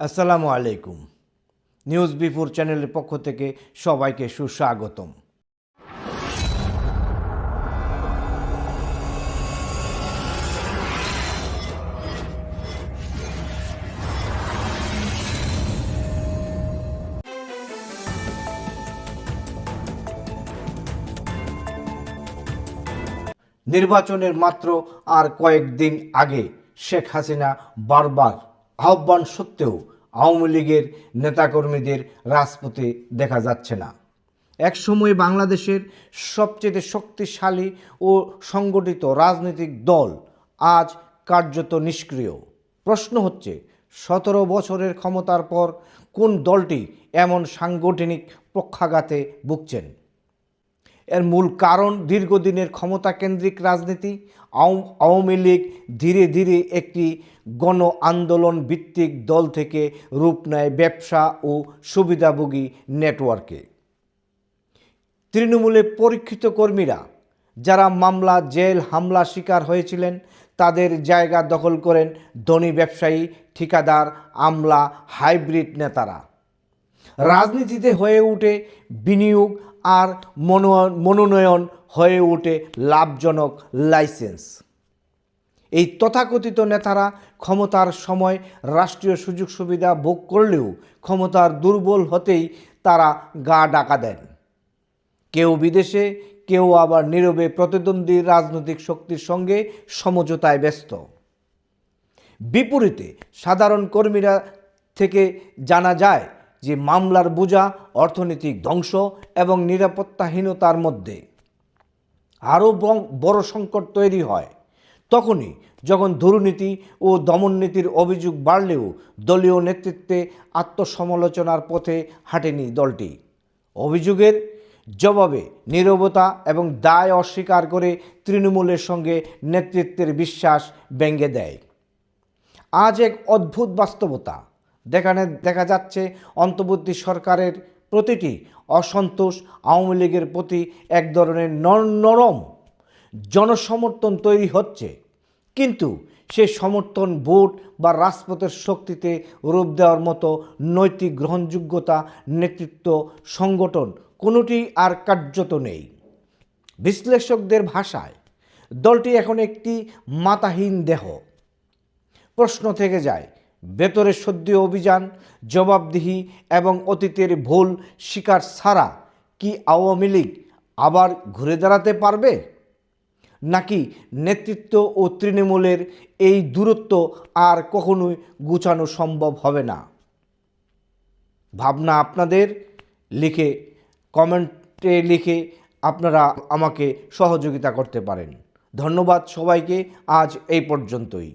আসসালামু আলাইকুম। News before চ্যানেলের পক্ষ থেকে সবাইকে সুস্বাগতম। নির্বাচনের মাত্র আর কয়েকদিন আগে শেখ হাসিনা বারবার আহ্বান সত্ত্বেও আওয়ামী লীগের নেতাকর্মীদের রাজপথে দেখা যাচ্ছে না। একসময় বাংলাদেশের সবচেয়ে শক্তিশালী ও সংগঠিত রাজনৈতিক দল আজ কার্যত নিষ্ক্রিয়। প্রশ্ন হচ্ছে, সতেরো বছরের ক্ষমতার পর কোন দলটি এমন সাংগঠনিক পক্ষাঘাতে ভুগছেন? এর মূল কারণ দীর্ঘদিনের ক্ষমতা কেন্দ্রিক রাজনীতি আওয়ামী লীগ ধীরে ধীরে একটি গণ আন্দোলন ভিত্তিক দল থেকে রূপ নেয় ব্যবসা ও সুবিধাভোগী নেটওয়ার্কে। তৃণমূলে পরীক্ষিত কর্মীরা যারা মামলা, জেল, হামলা শিকার হয়েছিলেন, তাদের জায়গা দখল করেন ধনী ব্যবসায়ী, ঠিকাদার, আমলা, হাইব্রিড নেতারা। রাজনীতিতে হয়ে ওঠে বিনিয়োগ আর মনো- মনোনয়ন হয়ে ওঠে লাভজনক লাইসেন্স। এই তথাকথিত নেতারা ক্ষমতার সময় রাষ্ট্রীয় সুযোগ সুবিধা ভোগ করলেও ক্ষমতার দুর্বল হতেই তারা গা ডাকা দেন। কেউ বিদেশে, কেউ আবার নীরবে প্রতিদ্বন্দ্বী রাজনৈতিক শক্তির সঙ্গে সমঝোতায় ব্যস্ত। বিপরীতে সাধারণ কর্মীরা থেকে জানা যায় যে মামলার বোঝা অর্থনৈতিক ধ্বংস এবং নিরাপত্তাহীনতার মধ্যে আরও বড় সংকট তৈরি হয়। তখনই যখন দুর্নীতি ও দমননীতির অভিযোগ বাড়লেও দলীয় নেতৃত্বে আত্মসমালোচনার পথে হাঁটেনি দলটি। অভিযোগের জবাবে নীরবতা এবং দায় অস্বীকার করে তৃণমূলের সঙ্গে নেতৃত্বের বিশ্বাস ব্যঙ্গে দেয়। আজ এক অদ্ভুত বাস্তবতা। দেখানে দেখা যাচ্ছে অন্তর্বর্তী সরকারের প্রতিটি অসন্তোষ আওয়ামী লীগের প্রতি এক ধরনের নর- নরম জনসমর্থন তৈরি হচ্ছে। কিন্তু সে সমর্থন, ভোট বা রাজপথের শক্তিতে রূপ দেওয়ার মতো নৈতিক গ্রহণযোগ্যতা, নেতৃত্ব, সংগঠন কোনোটি আর কার্যত নেই। বিশ্লেষকদের ভাষায়, দলটি এখন একটি মাতাহীন দেহ। প্রশ্ন থেকে যায় ভেতরে সদ্য অভিযান, জবাবদিহি এবং অতীতের ভুল স্বীকার ছাড়া কি আওয়ামী লীগ আবার ঘুরে দাঁড়াতে পারবে? নাকি নেতৃত্ব ও তৃণমূলের এই দূরত্ব আর কখনোই গুছানো সম্ভব হবে না? ভাবনা আপনাদের? লিখে, কমেন্টে লিখে আপনারা আমাকে সহযোগিতা করতে পারেন। ধন্যবাদ সবাইকে, আজ এই পর্যন্তই।